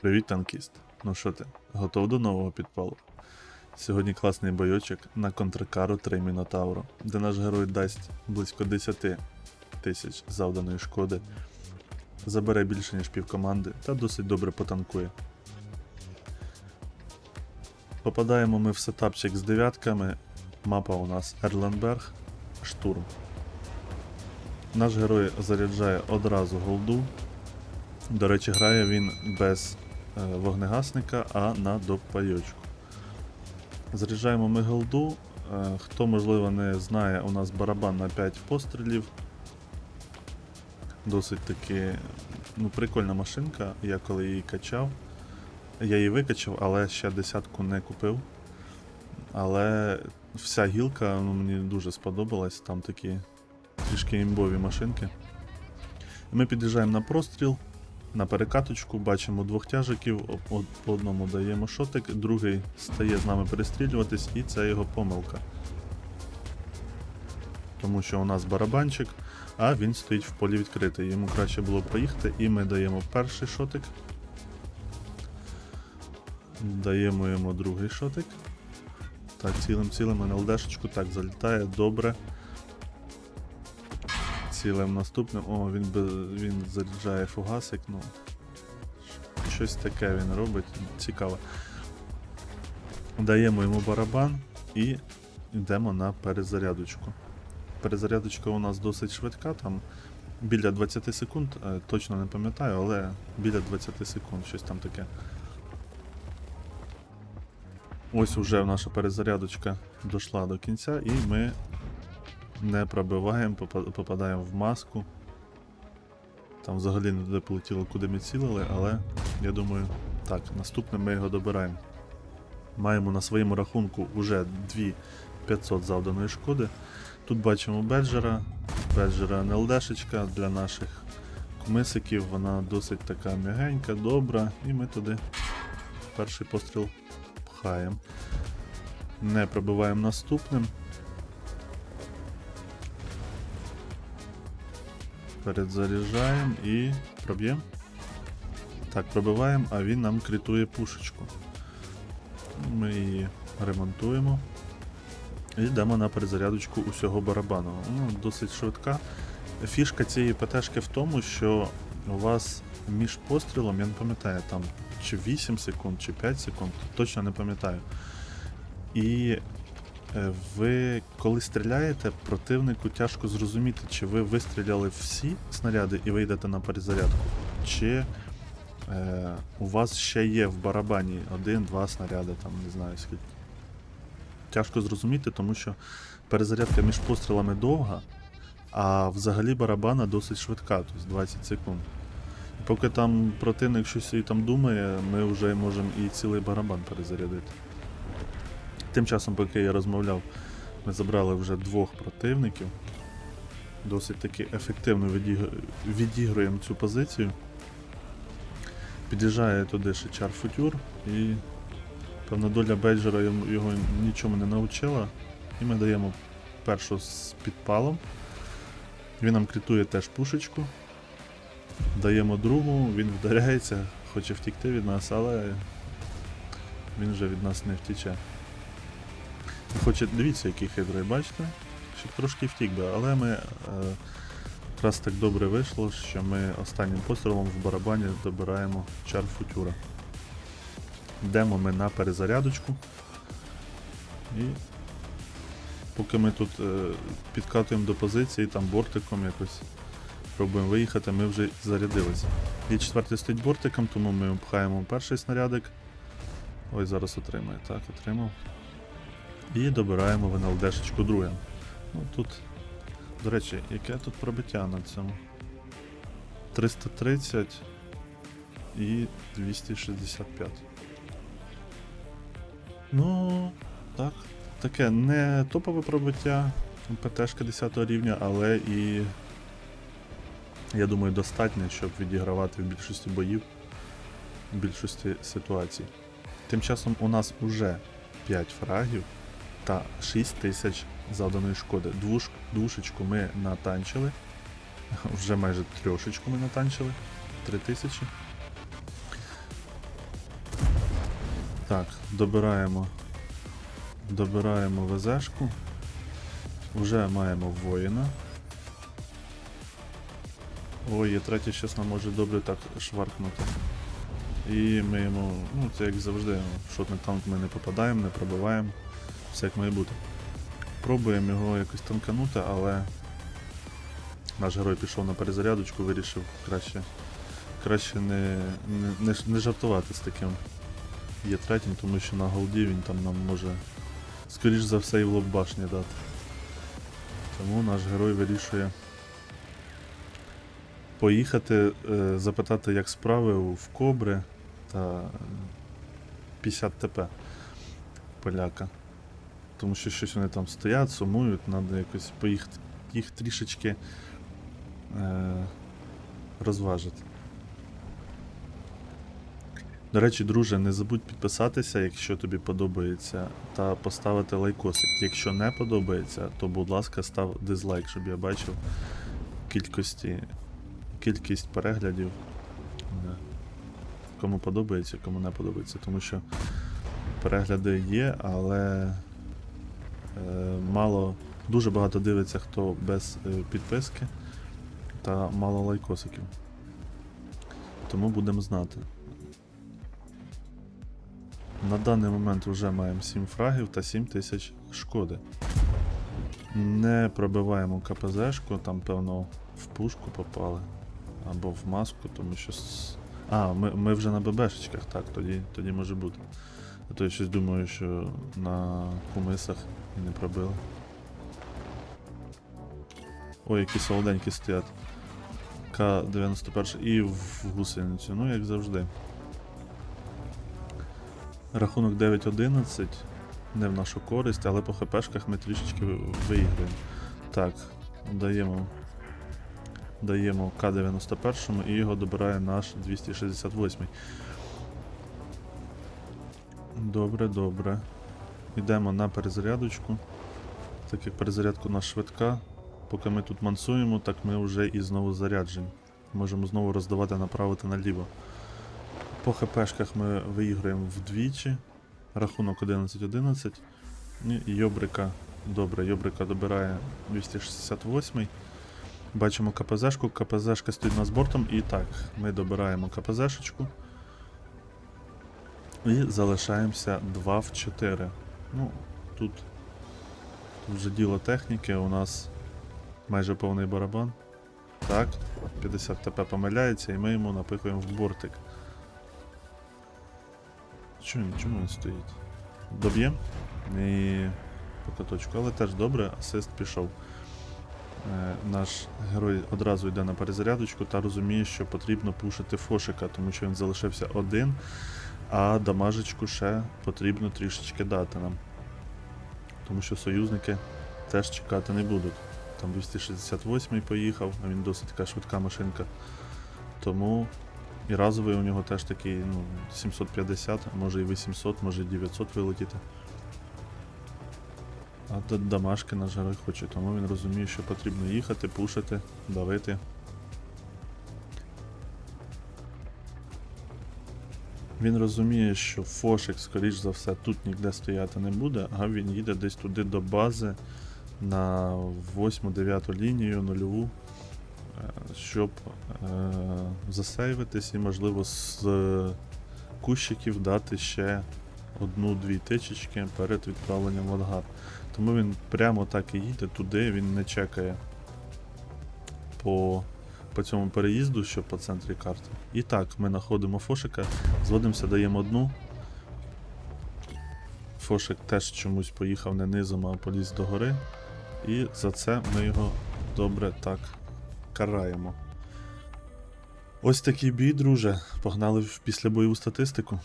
Привіт, танкіст. Ну що ти, готов до нового підпалу? Сьогодні класний бойочок на контракару 3 Мінотавро, де наш герой дасть близько 10 тисяч завданої шкоди, забере більше ніж півкоманди та досить добре потанкує. Попадаємо ми в сетапчик з дев'ятками. Мапа у нас Ерленберг, штурм. Наш герой заряджає одразу голду. До речі, грає він без вогнегасника, а на допайочку. Заряджаємо ми голду. Е, хто, можливо, не знає, у нас барабан на 5 пострілів. Досить таки ну, прикольна машинка. Я коли її качав. Я її викачав, але ще десятку не купив. Але вся гілка ну, мені дуже сподобалась. Там такі трішки імбові машинки. Ми під'їжджаємо на простріл, на перекаточку, бачимо двох тяжиків, одному даємо шотик, другий стає з нами перестрілюватись, і це його помилка. Тому що у нас барабанчик, а він стоїть в полі відкритий. Йому краще було проїхати, і ми даємо перший шотик. Даємо йому другий шотик. Так, цілим цілим НЛДшечку, так, залітає, добре. Цілим наступним. О, він, він заряджає фугасик, ну. Щось таке він робить. Цікаво. Даємо йому барабан і йдемо на перезарядочку. Перезарядочка у нас досить швидка, там біля 20 секунд, е, точно не пам'ятаю, але біля 20 секунд, щось там таке. Ось уже наша перезарядочка дійшла до кінця, і ми не пробиваємо, попадаємо в маску. Там взагалі не туди полетіло, куди ми цілили, але я думаю, так, наступне ми його добираємо. Маємо на своєму рахунку вже 2500 завданої шкоди. Тут бачимо беджера, беджера НЛДшечка для наших кумисиків, вона досить така м'ягенька, добра, і ми туди перший постріл пхаємо. Не пробиваємо наступним. Передзаряджаємо і проб'ємо. Так, пробиваємо, а він нам критує пушечку. Ми її ремонтуємо. І йдемо на перезарядочку усього барабану. Ну, досить швидка. Фішка цієї ПТшки в тому, що у вас між пострілом, я не пам'ятаю, там чи 8 секунд, чи 5 секунд, точно не пам'ятаю. І ви, коли стріляєте, противнику тяжко зрозуміти, чи ви вистріляли всі снаряди і ви йдете на перезарядку, чи е, у вас ще є в барабані один-два снаряди, там не знаю скільки. Тяжко зрозуміти, тому що перезарядка між пострілами довга, а взагалі барабана досить швидка, тобто 20 секунд. Поки там противник щось і там думає, ми вже можемо і цілий барабан перезарядити. Тим часом, поки я розмовляв, ми забрали вже двох противників. Досить таки ефективно відіг- відігруємо цю позицію. Під'їжджає туди ще чар футюр і певна доля бейджера його нічому не навчила. І ми даємо першу з підпалом. Він нам критує теж пушечку. Даємо другу, він вдаряється, хоче втікти від нас, але він вже від нас не втіче. Хоче, дивіться, який хитрий, бачите? Щоб трошки втік би, але ми е, якраз так добре вийшло, що ми останнім пострілом в барабані добираємо чар футюра. Йдемо ми на перезарядочку. І поки ми тут е, підкатуємо до позиції, там бортиком якось пробуємо виїхати, ми вже зарядилися. І четвертий стоїть бортиком, тому ми пхаємо перший снарядик. Ой, зараз отримає. Так, отримав. І добираємо в НЛДшечку друге. Ну тут, до речі, яке тут пробиття на цьому? 330 і 265. Ну, так. Таке не топове пробиття ПТшка 10 рівня, але і я думаю, достатньо, щоб відігравати в більшості боїв, в більшості ситуацій. Тим часом у нас уже 5 фрагів та 6 тисяч завданої шкоди. Двуш, двушечку ми натанчили. Вже майже трьошечку ми натанчили. 3 тисячі. Так, добираємо. Добираємо ВЗшку. Вже маємо воїна. Ой, є третій щас нам може добре так шваркнути. І ми йому, ну це як завжди, в шотний танк ми не попадаємо, не пробиваємо. Все як має бути. Пробуємо його якось танканути, але наш герой пішов на перезарядочку, вирішив краще, краще не, не, не, не жартувати з таким є третім, тому що на голді він там нам може, скоріш за все, і в лоб башні дати. Тому наш герой вирішує поїхати, е, запитати, як справи в Кобри та 50 ТП поляка. Тому що щось вони там стоять, сумують, треба якось поїхати їх трішечки е, розважити. До речі, друже, не забудь підписатися, якщо тобі подобається, та поставити лайкосик. Якщо не подобається, то будь ласка, став дизлайк, щоб я бачив кількості, кількість переглядів. Кому подобається, кому не подобається. Тому що перегляди є, але мало, дуже багато дивиться, хто без е, підписки, та мало лайкосиків. Тому будемо знати. На даний момент вже маємо 7 фрагів та 7 тисяч шкоди. Не пробиваємо КПЗшку, там, певно, в пушку попали. Або в маску, тому що. А, ми, ми вже на ББшечках, так, тоді, тоді може бути. А то я щось думаю, що на кумисах і не пробили. Ой, які солоденькі стоять. К-91 і в гусеницю, ну як завжди. Рахунок 9-11 не в нашу користь, але по хпшках ми трішечки ви- виіграємо. Так, даємо. Даємо К-91 і його добирає наш 268. Добре, добре. Йдемо на перезарядочку. Так як перезарядка у нас швидка. Поки ми тут мансуємо, так ми вже і знову заряджені. Можемо знову роздавати направо та наліво. По хпшках ми виіграємо вдвічі. Рахунок 11-11. І Йобрика. Добре, Йобрика добирає 268. Бачимо КПЗшку. КПЗшка стоїть нас бортом. І так, ми добираємо КПЗшечку. І залишаємося 2 в 4. Ну, тут, тут вже діло техніки. У нас майже повний барабан. Так, 50 ТП помиляється, і ми йому напихуємо в бортик. Чому він, чому він стоїть? Доб'єм і по але теж добре, асист пішов. Е, наш герой одразу йде на перезарядочку та розуміє, що потрібно пушити фошика, тому що він залишився один, а дамажечку ще потрібно трішечки дати нам. Тому що союзники теж чекати не будуть. Там 268-й поїхав, а він досить така швидка машинка. Тому і разовий у нього теж такий ну, 750, а може і 800, може і 900 вилетіти. А дамашки наш герой хоче, тому він розуміє, що потрібно їхати, пушити, давити. Він розуміє, що Фошик, скоріш за все, тут ніде стояти не буде, а він їде десь туди до бази на 8-9 лінію нульову, е, щоб е, засейвитись і, можливо, з е, кущиків дати ще одну-дві тичечки перед відправленням в ангар. Тому він прямо так і їде туди, він не чекає по, по цьому переїзду, що по центрі карти. І так, ми знаходимо Фошика, зводимося, даємо одну. Фошик теж чомусь поїхав не низом, а поліз до гори. І за це ми його добре так караємо. Ось такий бій, друже. Погнали в післябойову статистику.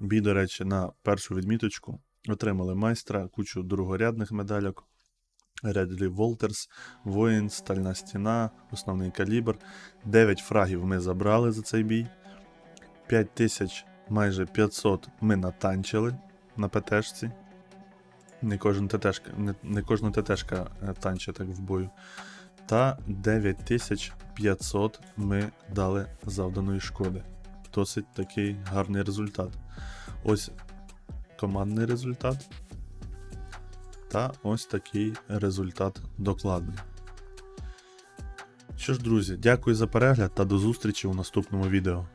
Бій, до речі, на першу відміточку. Отримали майстра, кучу другорядних медальок. Редлі Волтерс, Воїн, Стальна стіна, основний калібр. 9 фрагів ми забрали за цей бій. 5000 майже 500 ми натанчили на ПТшці. Не, кожен ТТшка, не, не кожна ТТшка е, танчить так в бою. Та 9500 ми дали завданої шкоди. Досить такий гарний результат. ось командний результат. Та ось такий результат докладний. Що ж, друзі, дякую за перегляд та до зустрічі у наступному відео.